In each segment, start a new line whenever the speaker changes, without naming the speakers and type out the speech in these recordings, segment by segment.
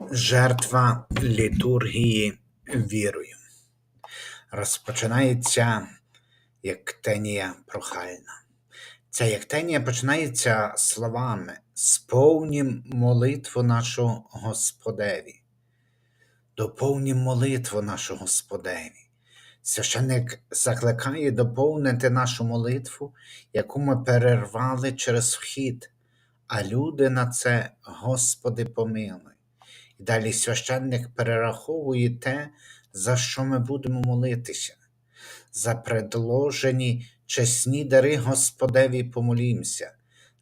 Жертва літургії вірою. Розпочинається Єктенія прохальна. Ця Єктенія починається словами Сповнім молитву нашу Господеві. Доповнім молитву нашу Господеві. Священник закликає доповнити нашу молитву, яку ми перервали через вхід, а люди на це, Господи, помилуй. І далі священник перераховує те, за що ми будемо молитися. За предложені чесні дари Господеві помолімся,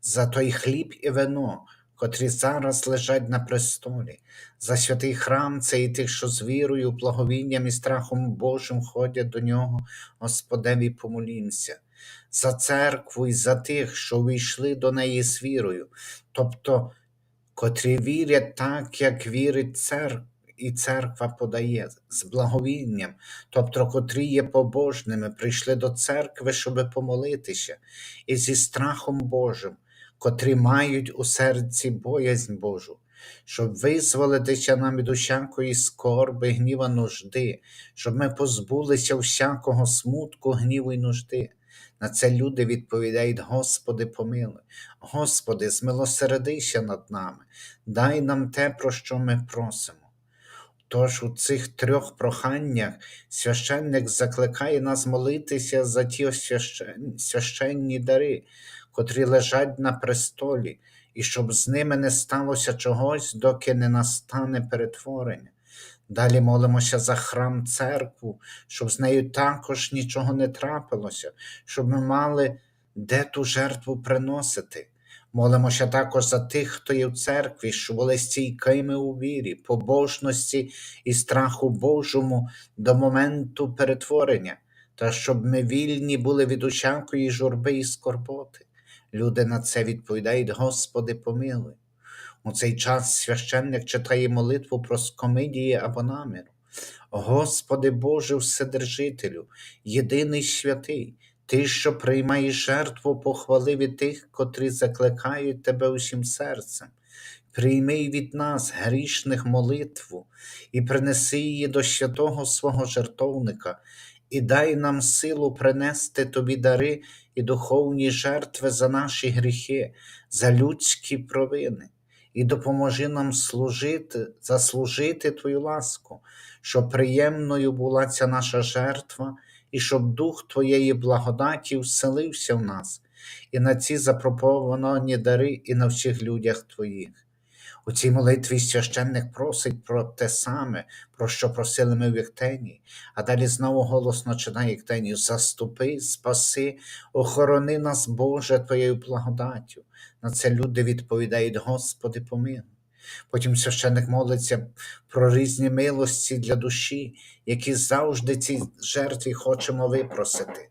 за той хліб і вино, котрі зараз лежать на престолі, за святий храм цей тих, що з вірою, благовінням і страхом Божим ходять до нього, Господеві помолімся, за церкву і за тих, що увійшли до неї з вірою, тобто котрі вірять так, як вірить церква. І церква подає з благовінням, тобто, котрі є побожними, прийшли до церкви, щоб помолитися, і зі страхом Божим, котрі мають у серці боязнь Божу, щоб визволитися нам від усякої скорби, гніва нужди, щоб ми позбулися всякого смутку, гніву й нужди. На це люди відповідають: Господи, помилуй, Господи, змилосердися над нами, дай нам те, про що ми просимо. Тож у цих трьох проханнях священник закликає нас молитися за ті священні дари, котрі лежать на престолі, і щоб з ними не сталося чогось, доки не настане перетворення. Далі молимося за храм церкву, щоб з нею також нічого не трапилося, щоб ми мали де ту жертву приносити. Молимося також за тих, хто є в церкві, що були стійкими у вірі, побожності і страху Божому до моменту перетворення, та щоб ми вільні були від усякої журби і скорботи. Люди на це відповідають: Господи, помилуй. У цей час священник читає молитву про скомидії або наміру. Господи Боже Вседержителю, єдиний святий, Ти, що приймаєш жертву похвали від тих, котрі закликають Тебе усім серцем. Прийми від нас грішних молитву і принеси її до святого свого жертовника, і дай нам силу принести Тобі дари і духовні жертви за наші гріхи, за людські провини і допоможи нам служити, заслужити Твою ласку, щоб приємною була ця наша жертва, і щоб Дух Твоєї благодаті вселився в нас, і на ці запропоновані дари, і на всіх людях Твоїх. У цій молитві священник просить про те саме, про що просили ми в Єктенії, а далі знову голосно читає Єктенію Заступи, спаси, охорони нас, Боже, Твоєю благодаттю. На це люди відповідають, Господи, помилуй. Потім священник молиться про різні милості для душі, які завжди цій жертві хочемо випросити.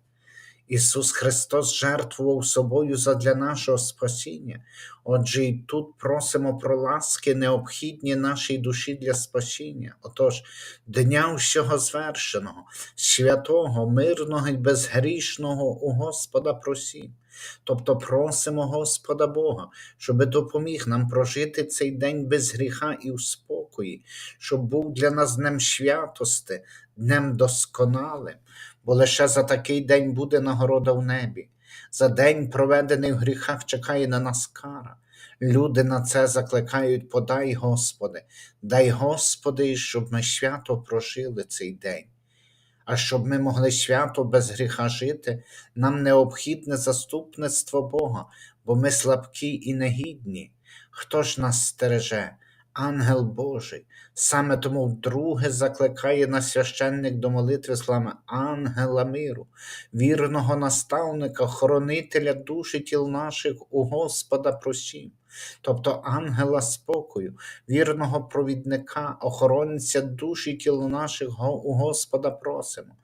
Ісус Христос жертвував собою задля нашого спасіння. Отже, і тут просимо про ласки, необхідні нашій душі для спасіння. Отож, дня всього звершеного, святого, мирного і безгрішного у Господа просім. Тобто просимо Господа Бога, щоби допоміг нам прожити цей день без гріха і у спокої, щоб був для нас днем святости, днем досконалим бо лише за такий день буде нагорода в небі. За день, проведений в гріхах, чекає на нас кара. Люди на це закликають, подай, Господи, дай Господи, щоб ми свято прожили цей день. А щоб ми могли свято без гріха жити, нам необхідне заступництво Бога, бо ми слабкі і негідні. Хто ж нас стереже? ангел Божий. Саме тому вдруге закликає нас священник до молитви слами ангела миру, вірного наставника, хоронителя душі тіл наших у Господа просім. Тобто ангела спокою, вірного провідника, охоронця душі тіл наших у Господа просимо.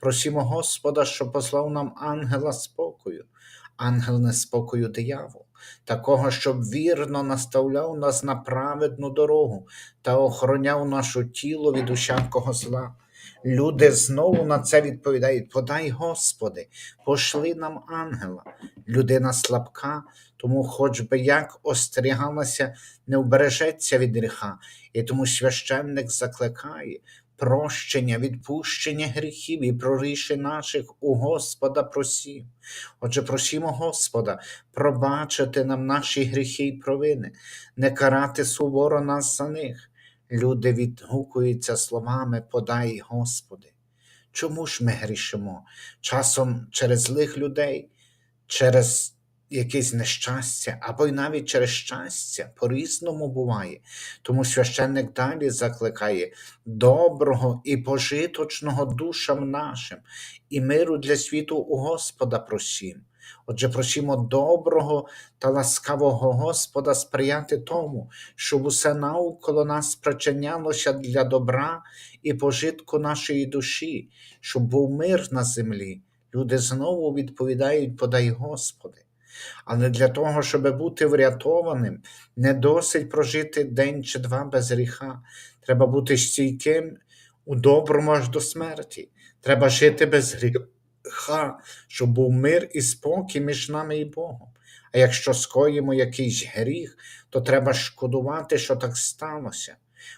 Просімо Господа, що послав нам ангела спокою, ангел неспокою диявол такого, щоб вірно наставляв нас на праведну дорогу та охороняв наше тіло від усякого зла. Люди знову на це відповідають: Подай, Господи, пошли нам ангела. Людина слабка, тому, хоч би як остерігалася, не вбережеться від гріха, і тому священник закликає прощення, відпущення гріхів і проріші наших у Господа просім. Отже, просімо Господа пробачити нам наші гріхи і провини, не карати суворо нас за них. Люди відгукуються словами Подай, Господи. Чому ж ми грішимо? Часом через злих людей, через якесь нещастя, або й навіть через щастя, по-різному буває. Тому священник далі закликає доброго і пожиточного душам нашим, і миру для світу у Господа просім. Отже, просімо доброго та ласкавого Господа сприяти тому, щоб усе навколо нас спричинялося для добра і пожитку нашої душі, щоб був мир на землі. Люди знову відповідають, подай Господи. Але для того, щоб бути врятованим, не досить прожити день чи два без гріха. Треба бути стійким у доброму аж до смерті. Треба жити без гріха, щоб був мир і спокій між нами і Богом. А якщо скоїмо якийсь гріх, то треба шкодувати, що так сталося.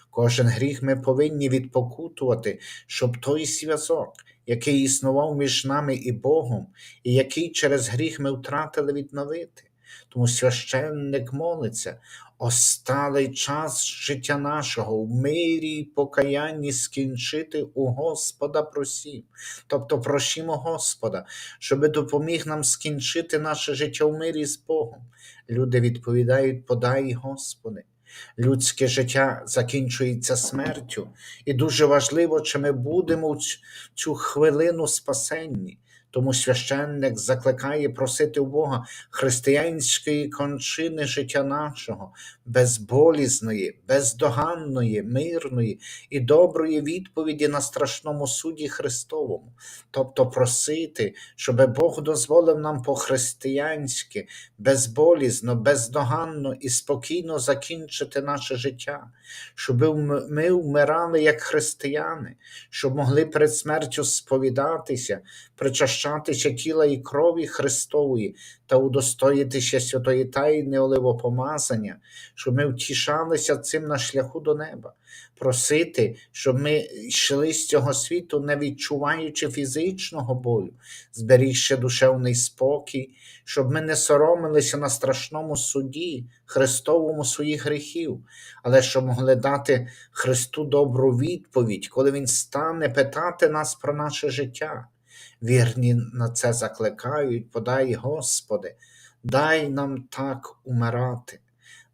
Кожен гріх ми повинні відпокутувати, щоб той зв'язок, який існував між нами і Богом, і який через гріх ми втратили відновити. Тому священник молиться, осталий час життя нашого в мирі й покаянні скінчити у Господа просім. Тобто просімо Господа, щоб допоміг нам скінчити наше життя в мирі з Богом. Люди відповідають, подай, Господи. Людське життя закінчується смертю, і дуже важливо, чи ми будемо в цю хвилину спасенні. Тому священник закликає просити у Бога християнської кончини життя нашого, безболізної, бездоганної, мирної і доброї відповіді на страшному суді Христовому, тобто просити, щоб Бог дозволив нам по-християнськи, безболізно, бездоганно і спокійно закінчити наше життя, щоб ми вмирали як християни, щоб могли перед смертю сповідатися, причащатися тіла і крові Христової та удостоїтися святої тайни оливопомазання, щоб ми втішалися цим на шляху до неба, просити, щоб ми йшли з цього світу, не відчуваючи фізичного болю, зберігши душевний спокій, щоб ми не соромилися на страшному суді, Христовому своїх гріхів, але щоб могли дати Христу добру відповідь, коли Він стане питати нас про наше життя. Вірні на це закликають, подай, Господи, дай нам так умирати.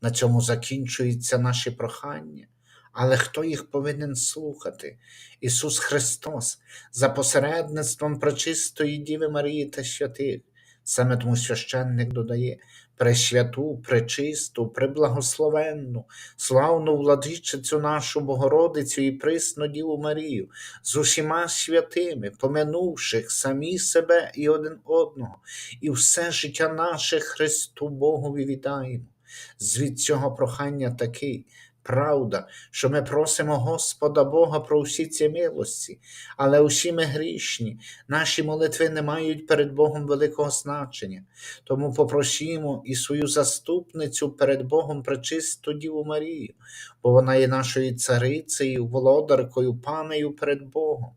На цьому закінчуються наші прохання. Але хто їх повинен слухати? Ісус Христос, за посередництвом прочистої Діви Марії та святих. Саме тому священник додає пресвяту, пречисту, преблагословенну, славну владичицю нашу Богородицю і присну Діву Марію, з усіма святими, поминувших самі себе і один одного, і все життя наше Христу Богові віддаємо. Звід цього прохання такий. Правда, що ми просимо Господа Бога про всі ці милості, але усі ми грішні, наші молитви не мають перед Богом великого значення. Тому попросімо і свою заступницю перед Богом пречисту Діву Марію, бо вона є нашою царицею, володаркою, панею перед Богом.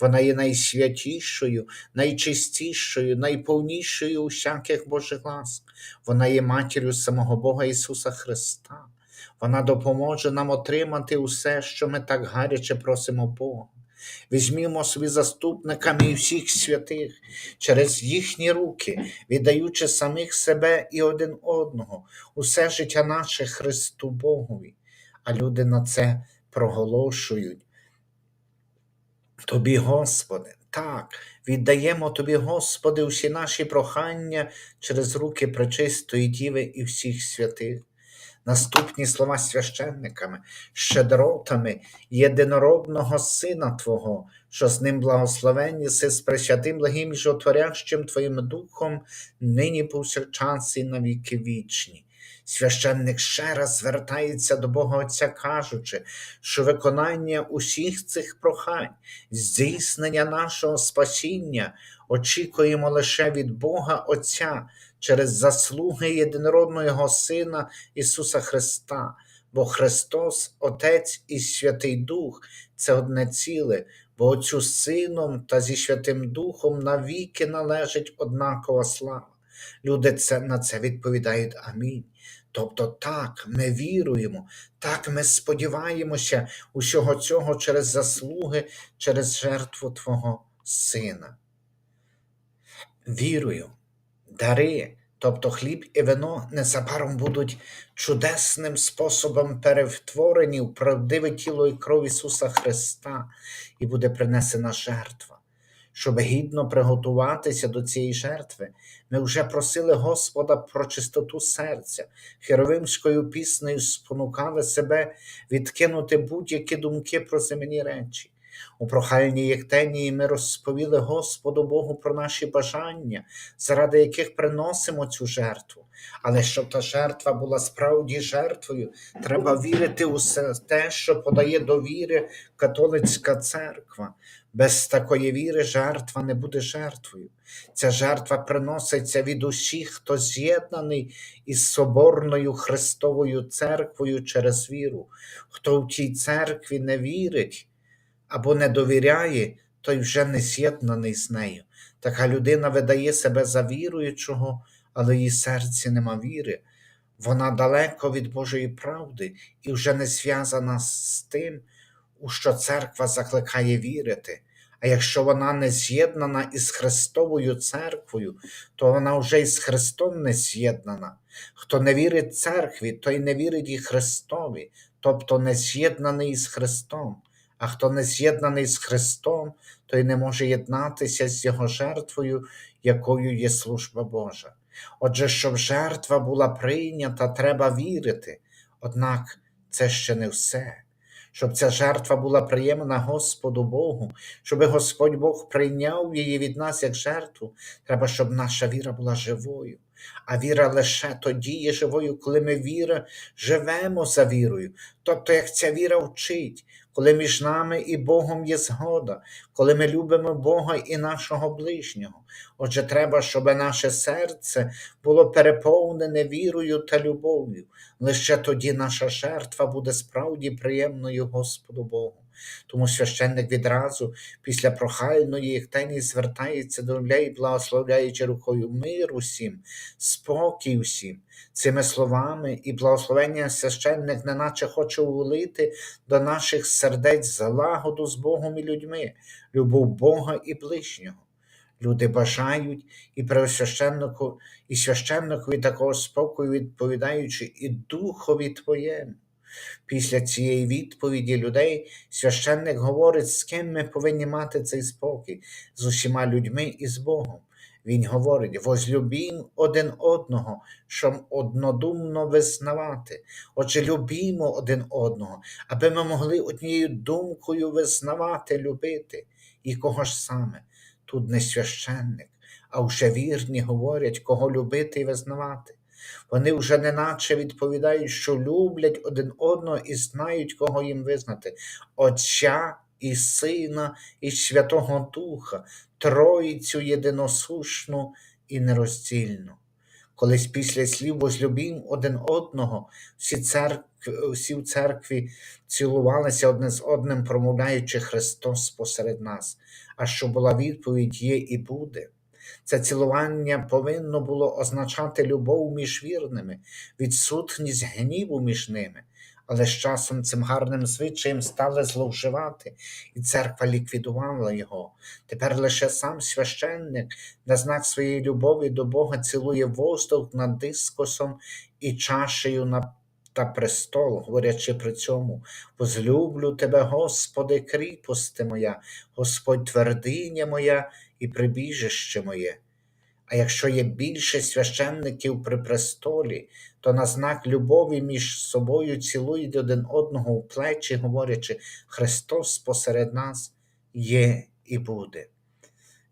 Вона є найсвятішою, найчистішою, найповнішою усяких Божих ласк. Вона є матір'ю самого Бога Ісуса Христа. Вона допоможе нам отримати усе, що ми так гаряче просимо Бога. Візьмімо собі заступниками і всіх святих через їхні руки, віддаючи самих себе і один одного, усе життя наше Христу Богові. А люди на це проголошують. Тобі, Господи, так, віддаємо Тобі, Господи, усі наші прохання через руки пречистої Діви і всіх святих. Наступні слова священниками, щедротами єдинородного Сина Твого, що з ним благословенні си з пресвятим благим і животворящим Твоїм Духом, нині повсякчас і на віки вічні. Священник ще раз звертається до Бога Отця, кажучи, що виконання усіх цих прохань, здійснення нашого спасіння очікуємо лише від Бога Отця через заслуги єдинородного Сина Ісуса Христа. Бо Христос, Отець і Святий Дух це одне ціле, бо Отцю Сином та зі Святим Духом навіки належить однакова слава. Люди це, на це відповідають Амінь. Тобто так, ми віруємо, так ми сподіваємося усього цього через заслуги, через жертву Твого Сина. Вірую, дари, тобто хліб і вино, незабаром будуть чудесним способом перевтворені в правдиве тіло і кров Ісуса Христа, і буде принесена жертва. Щоб гідно приготуватися до цієї жертви, ми вже просили Господа про чистоту серця, херовимською піснею спонукали себе відкинути будь-які думки про земні речі. У прохальній Єктенії ми розповіли Господу Богу про наші бажання, заради яких приносимо цю жертву. Але щоб та жертва була справді жертвою, треба вірити у те, що подає до віри католицька церква. Без такої віри жертва не буде жертвою. Ця жертва приноситься від усіх, хто з'єднаний із Соборною Христовою церквою через віру. Хто в тій церкві не вірить або не довіряє, той вже не з'єднаний з нею. Така людина видає себе за віруючого, але її серці нема віри. Вона далеко від Божої правди і вже не зв'язана з тим, у що церква закликає вірити. А якщо вона не з'єднана із Христовою церквою, то вона вже із Христом не з'єднана. Хто не вірить церкві, той не вірить і Христові, тобто не з'єднаний із Христом. А хто не з'єднаний з Христом, той не може єднатися з Його жертвою, якою є служба Божа. Отже, щоб жертва була прийнята, треба вірити. Однак це ще не все. Щоб ця жертва була приємна Господу Богу, щоб Господь Бог прийняв її від нас як жертву, треба, щоб наша віра була живою. А віра лише тоді є живою, коли ми віра живемо за вірою. Тобто, як ця віра вчить, коли між нами і Богом є згода, коли ми любимо Бога і нашого ближнього. Отже, треба, щоб наше серце було переповнене вірою та любов'ю. Лише тоді наша жертва буде справді приємною Господу Богу. Тому священник відразу після прохальної єктені звертається до людей, благословляючи рукою мир усім, спокій усім. Цими словами і благословення священник неначе хоче улити до наших сердець залагоду з Богом і людьми, любов Бога і ближнього. Люди бажають і преосвященнику, і священникові такого спокою, відповідаючи і духові Твоєму. Після цієї відповіді людей священник говорить, з ким ми повинні мати цей спокій, з усіма людьми і з Богом. Він говорить: возлюбім один одного, щоб однодумно визнавати. Отже, любімо один одного, аби ми могли однією думкою визнавати, любити. І кого ж саме? Тут не священник, а вже вірні говорять, кого любити і визнавати. Вони вже неначе відповідають, що люблять один одного і знають, кого їм визнати Отця і Сина, і Святого Духа, Троїцю єдиносушну і нероздільну. Колись після слів возлюбім один одного, всі, церкви, всі в церкві цілувалися одне з одним, промовляючи Христос посеред нас, а що була відповідь є і буде. Це цілування повинно було означати любов між вірними, відсутність гніву між ними, але з часом цим гарним звичаєм стали зловживати, і церква ліквідувала його. Тепер лише сам священник на знак своєї любові до Бога цілує воздух над дискосом і чашею на та престол, говорячи при цьому, возлюблю тебе, Господи, кріпости моя, Господь твердиня моя і прибіжище моє. А якщо є більше священників при престолі, то на знак любові між собою цілують один одного у плечі, говорячи, Христос посеред нас є і буде.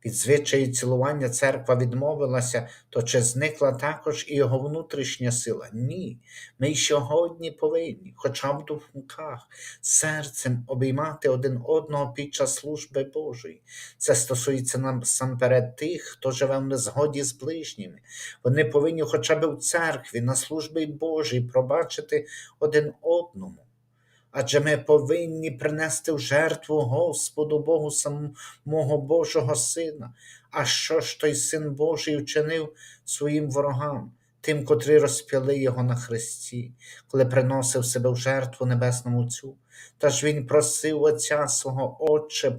Від звичаї цілування церква відмовилася, то чи зникла також і його внутрішня сила? Ні. Ми й сьогодні повинні, хоча б в думках, серцем обіймати один одного під час служби Божої. Це стосується нам самперед тих, хто живе в незгоді з ближніми. Вони повинні хоча б у церкві на службі Божій пробачити один одному. Адже ми повинні принести в жертву Господу Богу самого Божого Сина. А що ж той Син Божий вчинив своїм ворогам, тим, котрі розп'яли його на хресті, коли приносив себе в жертву Небесному Отцю? Та ж він просив Отця свого Отче,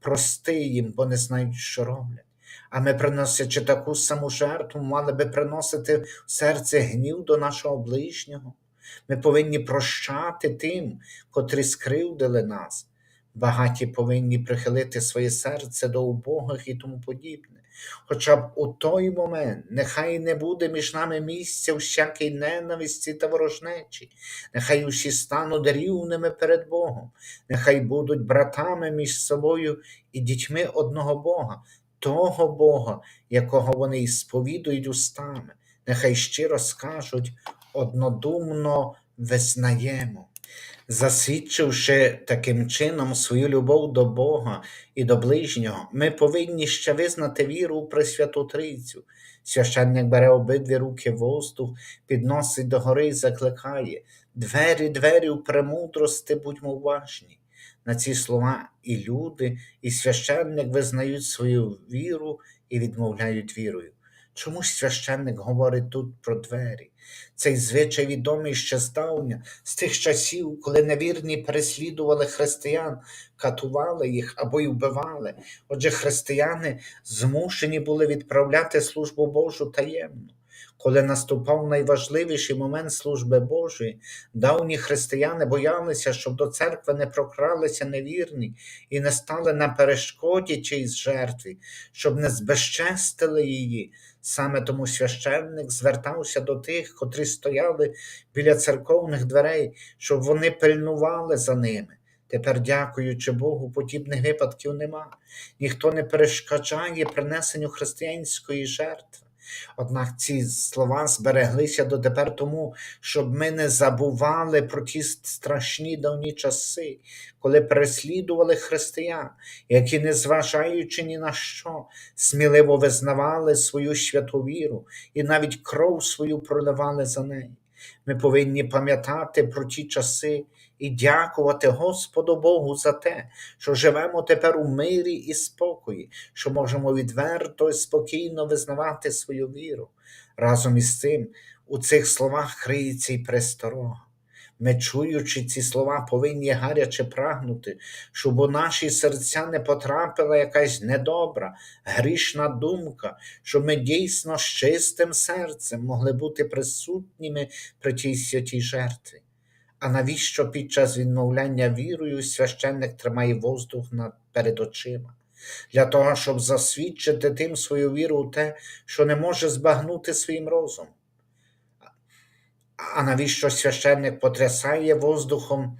прости їм, бо не знають, що роблять. А ми, приносячи таку саму жертву, мали би приносити в серце гнів до нашого ближнього. Ми повинні прощати тим, котрі скривдили нас. Багаті повинні прихилити своє серце до убогих і тому подібне. Хоча б у той момент нехай не буде між нами місця всякій ненависті та ворожнечі, нехай усі стануть рівними перед Богом, нехай будуть братами між собою і дітьми одного Бога, того Бога, якого вони сповідують устами, нехай щиро скажуть однодумно визнаємо, засвідчивши таким чином свою любов до Бога і до ближнього, ми повинні ще визнати віру у Пресвяту Трійцю. Священник бере обидві руки воздух, підносить до гори і закликає двері, двері у премудрости, будьмо уважні. На ці слова і люди, і священник визнають свою віру і відмовляють вірою. Чому ж священник говорить тут про двері? Цей звичай відомий ще здавня, з тих часів, коли невірні переслідували християн, катували їх або й вбивали. Отже, християни змушені були відправляти службу Божу таємно. Коли наступав найважливіший момент служби Божої, давні християни боялися, щоб до церкви не прокралися невірні і не стали на перешкоді чиїсь жертві, щоб не збезчестили її. Саме тому священник звертався до тих, котрі стояли біля церковних дверей, щоб вони пильнували за ними. Тепер, дякуючи Богу, подібних випадків нема. Ніхто не перешкоджає принесенню християнської жертви. Однак ці слова збереглися дотепер тому, щоб ми не забували про ті страшні давні часи, коли переслідували християн, які, незважаючи ні на що, сміливо визнавали свою святу віру і навіть кров свою проливали за неї. Ми повинні пам'ятати про ті часи і дякувати Господу Богу за те, що живемо тепер у мирі і спокої, що можемо відверто і спокійно визнавати свою віру. Разом із цим у цих словах криється й престорога. Ми, чуючи ці слова, повинні гаряче прагнути, щоб у наші серця не потрапила якась недобра, грішна думка, щоб ми дійсно з чистим серцем могли бути присутніми при тій святій жертві. А навіщо під час відмовляння вірою священник тримає воздух над перед очима? Для того, щоб засвідчити тим свою віру у те, що не може збагнути своїм розумом. А навіщо священник потрясає воздухом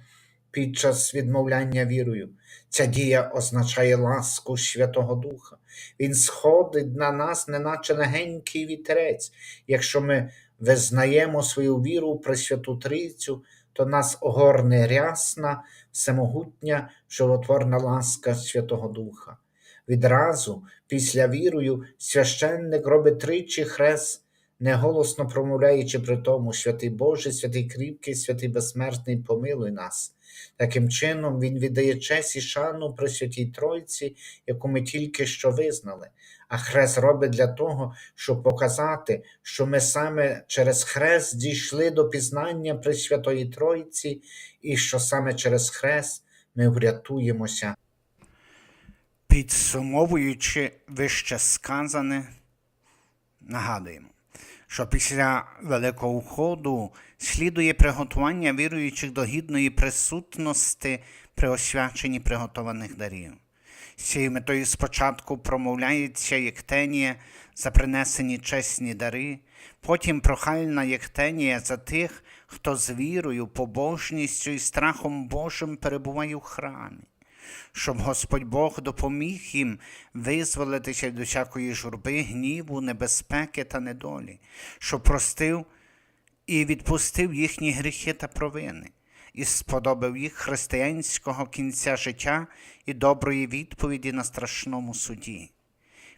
під час відмовляння вірою? Ця дія означає ласку Святого Духа. Він сходить на нас, неначе легенький вітерець. Якщо ми визнаємо свою віру у Пресвяту Трійцю, то нас огорне рясна, всемогутня, животворна ласка Святого Духа. Відразу, після вірою, священник робить тричі хрест, неголосно промовляючи при тому, святий Боже, святий кріпкий, святий безсмертний, помилуй нас. Таким чином, Він віддає честь і шану при святій Тройці, яку ми тільки що визнали. А хрест робить для того, щоб показати, що ми саме через хрест дійшли до пізнання Пресвятої Тройці, і що саме через хрест ми врятуємося. Підсумовуючи вище сказане, нагадуємо, що після Великого Входу слідує приготування віруючих до гідної присутності при освяченні приготованих дарів. З цією метою спочатку промовляється єктенія за принесені чесні дари, потім прохальна єктенія за тих, хто з вірою, побожністю і страхом Божим перебуває у храмі. щоб Господь Бог допоміг їм визволитися від усякої журби, гніву, небезпеки та недолі, щоб простив і відпустив їхні гріхи та провини, і сподобав їх християнського кінця життя і доброї відповіді на страшному суді.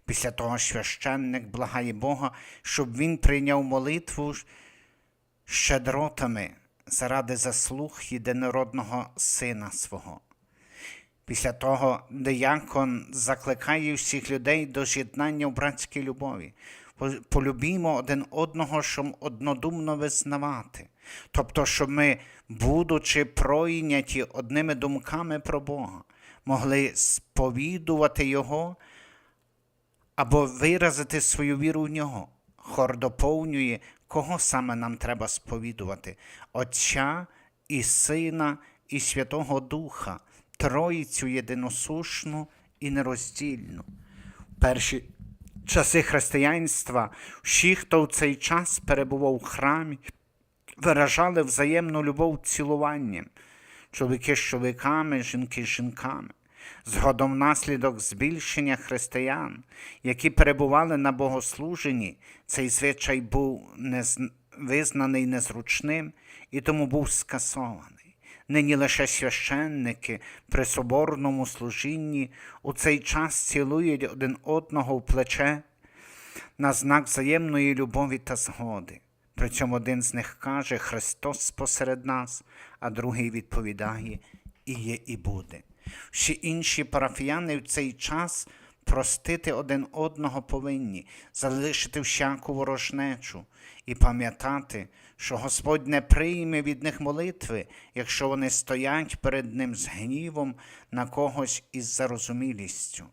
Після того священник благає Бога, щоб він прийняв молитву щедротами заради заслуг єдинородного сина свого. Після того диякон закликає всіх людей до з'єднання в братській любові. Полюбімо один одного, щоб однодумно визнавати. Тобто, щоб ми, будучи пройняті одними думками про Бога, могли сповідувати Його або виразити свою віру в нього. Хор доповнює, кого саме нам треба сповідувати: Отця і Сина і Святого Духа, Троїцю єдиносушну і нероздільну. Перші часи християнства всі, хто в цей час перебував у храмі, виражали взаємну любов цілуванням, чоловіки з чоловіками, жінки з жінками. Згодом внаслідок збільшення християн, які перебували на богослуженні, цей звичай був нез... визнаний незручним і тому був скасований. Нині лише священники при соборному служінні у цей час цілують один одного в плече на знак взаємної любові та згоди. При цьому один з них каже Христос посеред нас, а другий відповідає і є, і буде. Всі інші парафіяни в цей час простити один одного повинні, залишити всяку ворожнечу і пам'ятати, що Господь не прийме від них молитви, якщо вони стоять перед Ним з гнівом на когось із зарозумілістю.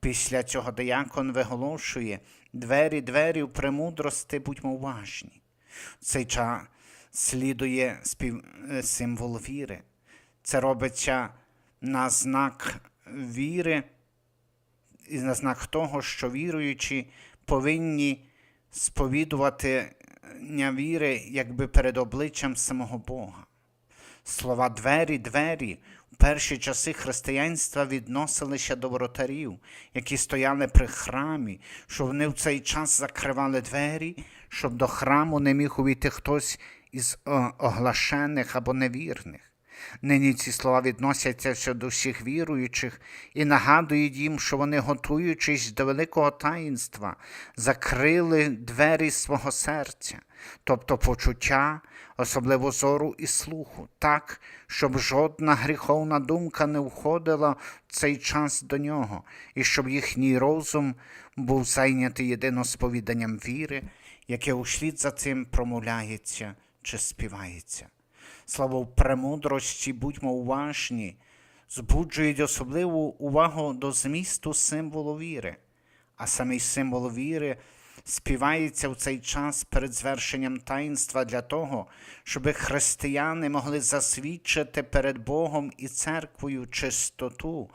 Після цього диякон виголошує двері, двері в премудрости, будьмо уважні. В цей час слідує спів... е, символ віри. Це робиться на знак віри і на знак того, що віруючі повинні сповідувати віри якби перед обличчям самого Бога. Слова двері, двері перші часи християнства відносилися до воротарів, які стояли при храмі, що вони в цей час закривали двері, щоб до храму не міг увійти хтось із оглашених або невірних. Нині ці слова відносяться до всіх віруючих і нагадують їм, що вони, готуючись до великого таїнства, закрили двері свого серця, тобто почуття, особливо зору і слуху, так, щоб жодна гріховна думка не входила в цей час до нього, і щоб їхній розум був зайнятий єдино сповіданням віри, яке услід за цим промовляється чи співається. Слава в премудрості, будьмо уважні, збуджують особливу увагу до змісту символу віри, а самий символ віри співається в цей час перед звершенням таїнства для того, щоб християни могли засвідчити перед Богом і церквою чистоту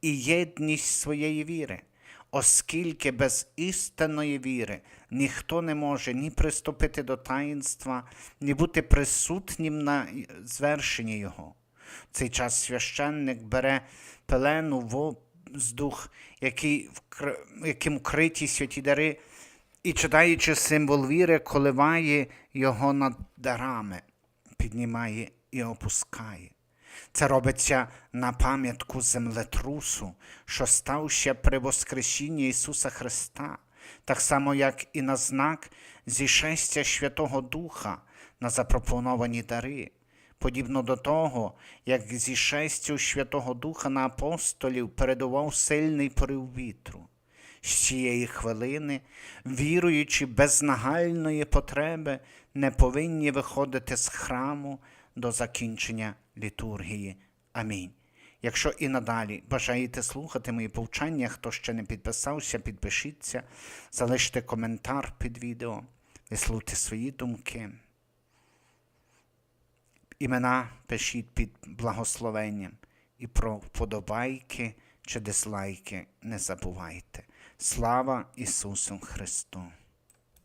і єдність своєї віри. Оскільки без істинної віри ніхто не може ні приступити до таїнства, ні бути присутнім на звершенні його. В цей час священник бере пелену воздух, яким вкриті святі дари, і, читаючи символ віри, коливає його над дарами, піднімає і опускає. Це робиться на пам'ятку землетрусу, що стався при Воскресінні Ісуса Христа, так само, як і на знак зішестя Святого Духа на запропоновані дари, подібно до того, як зішестю Святого Духа на апостолів передував сильний порив вітру. З цієї хвилини, віруючи без нагальної потреби, не повинні виходити з храму до закінчення літургії. Амінь. Якщо і надалі бажаєте слухати мої повчання, хто ще не підписався, підпишіться, залиште коментар під відео, вислухайте свої думки. Імена пишіть під благословенням і про вподобайки чи дизлайки не забувайте. Слава Ісусу Христу!